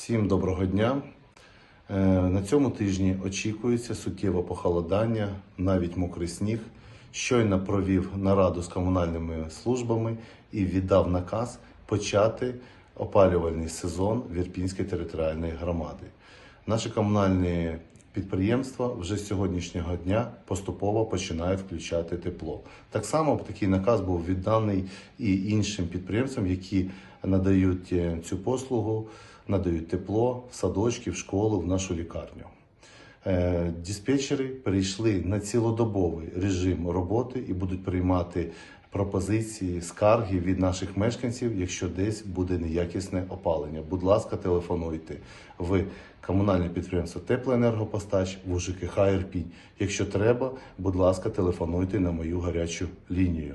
Всім доброго дня. Е, На цьому тижні очікується суттєве похолодання, навіть мокрий сніг. Щойно провів нараду з комунальними службами і віддав наказ почати опалювальний сезон Вірпінської територіальної громади. Наші комунальні підприємства вже з сьогоднішнього дня поступово починають включати тепло. Так само такий наказ був відданий і іншим підприємствам, які надають е, цю послугу, надають тепло в садочки, в школу, в нашу лікарню. Е, Диспетчери перейшли на цілодобовий режим роботи і будуть приймати пропозиції, скарги від наших мешканців, якщо десь буде неякісне опалення. Будь ласка, телефонуйте в комунальне підприємство Теплоенергопостач в УЖКХ Ірпінь. Якщо треба, будь ласка, телефонуйте на мою гарячу лінію.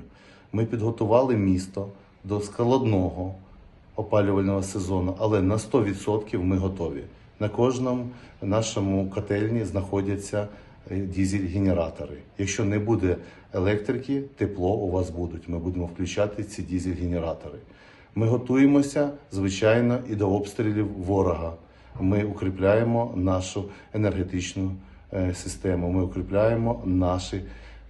Ми підготували місто до складного опалювального сезону, але на 100% ми готові. На кожному нашому котельні знаходяться дізель-генератори. Якщо не буде електрики, тепло у вас будуть. Ми будемо включати ці дізель-генератори. Ми готуємося, звичайно, і до обстрілів ворога. Ми укріпляємо нашу енергетичну е, систему. Ми укріпляємо наші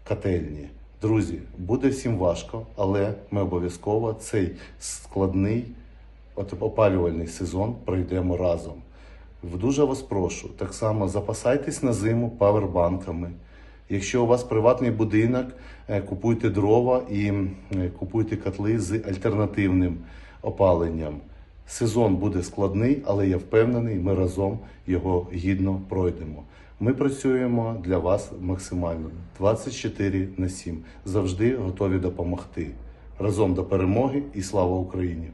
котельні. Друзі, буде всім важко, але ми обов'язково цей складний опалювальний сезон пройдемо разом. Дуже вас прошу, так само запасайтесь на зиму павербанками. Якщо у вас приватний будинок, е, купуйте дрова і е, купуйте котли з альтернативним опаленням. Сезон буде складний, але я впевнений, ми разом його гідно пройдемо. Ми працюємо для вас максимально 24 на 7. Завжди готові допомогти. Разом до перемоги і слава Україні!